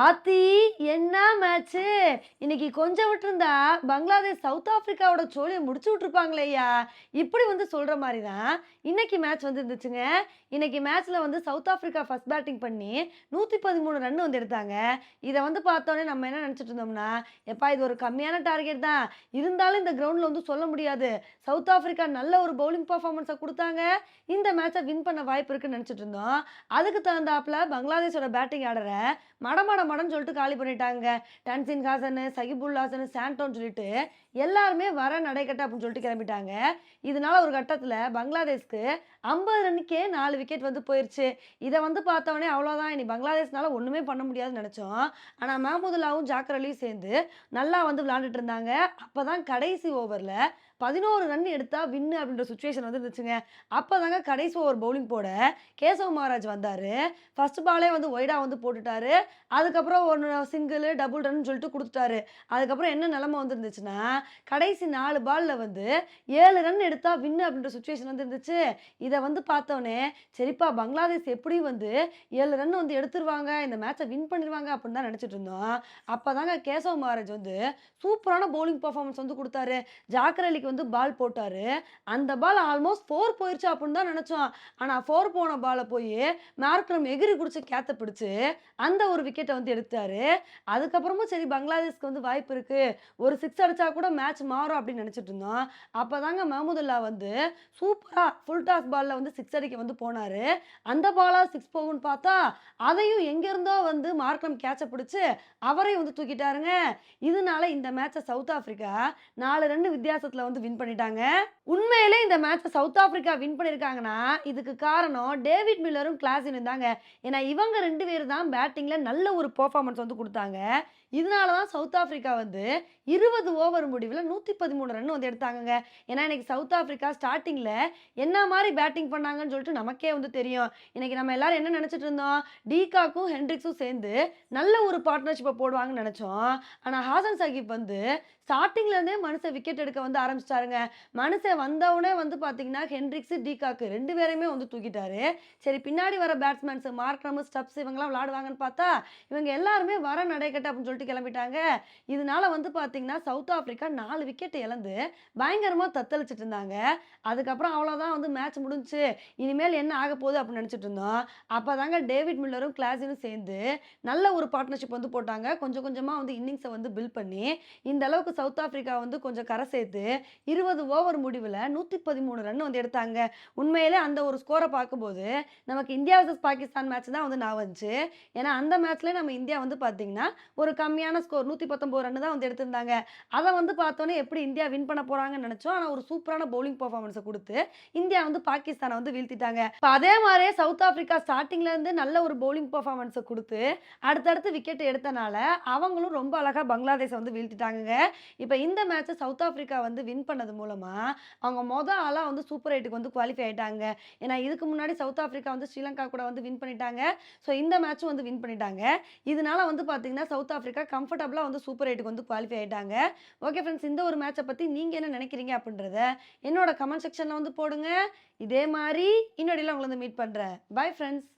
ஆத்தி என்ன மேட்ச்சு இன்னைக்கு கொஞ்சம் விட்டுருந்தா பங்களாதேஷ் சவுத் ஆஃப்ரிக்காவோட சோழியை முடிச்சு விட்ருப்பாங்களேயா இப்படி வந்து சொல்கிற மாதிரி தான் இன்னைக்கு மேட்ச் வந்து இருந்துச்சுங்க இன்னைக்கு மேட்ச்சில் வந்து சவுத் ஆஃப்ரிக்கா ஃபஸ்ட் பேட்டிங் பண்ணி நூற்றி பதிமூணு ரன் வந்து எடுத்தாங்க. இதை வந்து பார்த்தோன்னே நம்ம என்ன நினச்சிட்டு இருந்தோம்னா எப்பா இது ஒரு கம்மியான டார்கெட் தான். இருந்தாலும் இந்த கிரவுண்டில் வந்து சொல்ல முடியாது. சவுத் ஆஃப்ரிக்கா நல்ல ஒரு பவுலிங் பர்ஃபார்மன்ஸை கொடுத்தாங்க. இந்த மேட்சை வின் பண்ண வாய்ப்பு இருக்குன்னு நினச்சிட்டு இருந்தோம். அதுக்கு தகுந்தாப்பில் பங்களாதேஷோட பேட்டிங் ஆர்டரை மடமட மடன்னு சொல்லிட்டு காலி பண்ணிட்டாங்க. டன்சின் ஹாசன் சகிபுல் ஹாசன் சாண்டோன்னு சொல்லிட்டு எல்லாருமே வர நடைக்கட்ட அப்படின்னு சொல்லிட்டு கிளம்பிட்டாங்க. இதனால ஒரு கட்டத்தில் பங்களாதேஷ்க்கு ஐம்பது ரன்னுக்கே நாலு விக்கெட் வந்து போயிடுச்சு இதை வந்து பார்த்தோன்னே அவ்வளோதான் இனி பங்களாதேஷ்னால ஒன்றுமே பண்ண முடியாதுன்னு நினச்சோம். ஆனால் மஹமுதுல்லாவும் ஜாக்கர் அலியும் சேர்ந்து நல்லா வந்து விளாண்டுட்டு இருந்தாங்க. அப்போ தான் கடைசி ஓவரில் பதினோரு ரன் எடுத்தால் வின்னு அப்படின்ற சுச்சுவேஷன் வந்து இருந்துச்சுங்க அப்போ தாங்க கடைசி ஓவர் பவுலிங் போட கேசவ மகாராஜ் வந்தார். ஃபர்ஸ்ட் பாலே வந்து ஒய்டா வந்து போட்டுட்டாரு. அதுக்கப்புறம் ஒன்று சிங்கிள் டபுள் ரன் சொல்லிட்டு கொடுத்துட்டாரு. அதுக்கப்புறம் என்ன நிலமை வந்து இருந்துச்சுன்னா கடைசி நாலு பாலில் வந்து ஏழு ரன் எடுத்தால் வின்னு அப்படின்ற சுச்சுவேஷன் வந்து இருந்துச்சு இதை வந்து பார்த்தோன்னே சரிப்பா பங்களாதேஷ் எப்படி வந்து ஏழு ரன் வந்து எடுத்துருவாங்க இந்த மேட்சை வின் பண்ணிடுவாங்க அப்படின்னு தான் நினச்சிட்டு இருந்தோம். அப்போ தாங்க கேசவ மகாராஜ் வந்து சூப்பரான பவுலிங் பர்ஃபார்மன்ஸ் வந்து கொடுத்தாரு. ஜாக்கர் அலிக்கு வந்து பால் போட்டார். அந்த பால் ஆல்மோஸ்ட் ஃபோர் போயிடுச்சு அப்படின்னு தான் நினச்சோம். ஆனால் ஃபோர் போன பாலை போய் மார்க்ரம் எகிரி குடிச்சு கேத்த பிடிச்சி அந்த ஒரு விக்கெட்டை வந்து எடுத்தாரு. அதுக்கப்புறமும் சரி பங்களாதேஷ்க்கு வந்து வாய்ப்பு இருக்குது ஒரு சிக்ஸ் அடித்தா கூட மேட்ச் மாறும் அப்படின்னு நினச்சிட்டு இருந்தோம். அப்போ தாங்க மஹமுதுல்லா வந்து சூப்பராக ஃபுல் டாஸ் பாலில் வந்து சிக்ஸ் அடிக்க வந்து போனார். அந்த பாலாக சிக்ஸ் போகும்னு பார்த்தா அதையும் எங்கேருந்தோ வந்து மார்க்ரம் கேட்சை பிடிச்சி அவரையும் வந்து தூக்கிட்டாருங்க. இதனால இந்த மேட்சை சவுத் ஆஃப்ரிக்கா நாலு ரெண்டு வித்தியாசத்தில் வந்து வின் பண்ணிட்டாங்க. உண்மையிலே இந்த மேட்ச்சை சவுத் ஆப்பிரிக்கா வின் பண்ணியிருக்காங்கன்னா இதுக்கு காரணம் டேவிட் மில்லரும் கிளாஸினும் தாங்க ஏன்னா இவங்க ரெண்டு பேரும் தான் பேட்டிங்கில் நல்ல ஒரு பர்ஃபார்மன்ஸ் வந்து கொடுத்தாங்க. இதனால தான் சவுத் ஆஃப்ரிக்கா வந்து இருபது ஓவர் முடிவில் நூற்றி பதிமூணு ரன் வந்து எடுத்தாங்கங்க. ஏன்னா இன்னைக்கு சவுத் ஆஃப்ரிக்கா ஸ்டார்டிங்கில் என்ன மாதிரி பேட்டிங் பண்ணாங்கன்னு சொல்லிட்டு நமக்கே வந்து தெரியும். இன்னைக்கு நம்ம எல்லாரும் என்ன நினச்சிட்டு இருந்தோம்? டீகாக்கும் ஹென்ரிக்ஸும் சேர்ந்து நல்ல ஒரு பார்ட்னர்ஷிப்பை போடுவாங்கன்னு நினச்சோம். ஆனால் ஹாசன் சாஹிப் வந்து ஸ்டார்டிங்லேருந்தே மனுஷன் விக்கெட் எடுக்க வந்து ஆரம்பிச்சிட்டாருங்க. மனுஷன் வந்தவுடனே வந்து பார்த்தீங்கன்னா ஹென்ரிக்ஸு டீகாக்கு ரெண்டு பேரையுமே வந்து தூக்கிட்டாரு. சரி பின்னாடி வர பேட்ஸ்மேன்ஸ் மார்க்ரம் ஸ்டப்ஸ் இவங்கெல்லாம் விளாடுவாங்கன்னு பார்த்தா இவங்க எல்லாருமே வர நடைக்கட்ட அப்படின்னு சொல்லிட்டு கிளம்பிட்டாங்க. இதனால வந்து பார்த்தீங்கன்னா சவுத் ஆப்பிரிக்கா நாலு விக்கெட் இழந்து பயங்கரமாக தத்தளிச்சிட்டு இருந்தாங்க. அதுக்கப்புறம் அவ்வளோதான் வந்து மேட்ச் முடிஞ்சுச்சு இனிமேல் என்ன ஆக போகுது அப்படின்னு நினச்சிட்டு இருந்தோம். அப்போ தாங்க டேவிட் மில்லரும் கிளாஸினும் சேர்ந்து நல்ல ஒரு பார்ட்னர்ஷிப் வந்து போட்டாங்க. கொஞ்சம் கொஞ்சமாக வந்து இன்னிங்ஸை வந்து பில்ட் பண்ணி இந்த அளவுக்கு சவுத் ஆப்பிரிக்கா வந்து கொஞ்சம் கரை சேர்த்து இருபது ஓவர் முடிவில் நூற்றி பதிமூணு ரன் வந்து எடுத்தாங்க. உண்மையிலே அந்த ஒரு ஸ்கோரை பார்க்கும்போது நமக்கு இந்தியா வர்சஸ் பாகிஸ்தான் மேட்ச் தான் வந்து நான் வந்துச்சு. ஏன்னா அந்த மேட்ச்லேயே நம்ம இந்தியா வந்து பார்த்தீங்கன்னா ஒரு கம்மியான ஸ்கோர் நூற்றி பத்தொம்போது ரன் தான் வந்து எடுத்திருந்தாங்க. அதை வந்து பார்த்தோன்னே எப்படி இந்தியா வின் பண்ண போகிறாங்கன்னு நினச்சோம். ஆனால் ஒரு சூப்பரான பவுலிங் பர்ஃபார்மன்ஸை கொடுத்து இந்தியா வந்து பாகிஸ்தானை வந்து வீழ்த்திட்டாங்க. இப்போ அதே மாதிரியே சவுத் ஆஃப்ரிக்கா ஸ்டார்டிங்லேருந்து நல்ல ஒரு பவுலிங் பர்ஃபார்மன்ஸை கொடுத்து அடுத்தடுத்து விக்கெட் எடுத்தனால அவங்களும் ரொம்ப அழகாக பங்களாதேஷை வந்து வீழ்த்திட்டாங்க இப்போ இந்த மேட்ச்சை சவுத் ஆஃப்ரிக்கா வந்து வின் பண்ணது மூலமாக அவங்க மொதல் ஆளாக வந்து சூப்பர் எயிட்டுக்கு வந்து குவாலிஃபை ஆயிட்டாங்க. ஏன்னா இதுக்கு முன்னாடி சவுத் ஆஃப்ரிக்கா வந்து ஸ்ரீலங்கா கூட வந்து வின் பண்ணிட்டாங்க. ஸோ இந்த மேட்சும் வந்து வின் பண்ணிட்டாங்க. இதனால வந்து பார்த்தீங்கன்னா சவுத் ஆப்பிரிக்கா கம்ஃபர்டபுளாக வந்து சூப்பர் எயிட்டுக்கு வந்து குவாலிஃபை ஆயிட்டாங்க. ஓகே ஃப்ரெண்ட்ஸ் இந்த ஒரு மேட்சை பற்றி நீங்கள் என்ன நினைக்கிறீங்க அப்படின்றத என்னோட கமெண்ட் செக்ஷனில் வந்து போடுங்க. இதே மாதிரி இன்னொடியில் உங்களை வந்து மீட் பண்ணுறேன் பாய் ஃப்ரெண்ட்ஸ்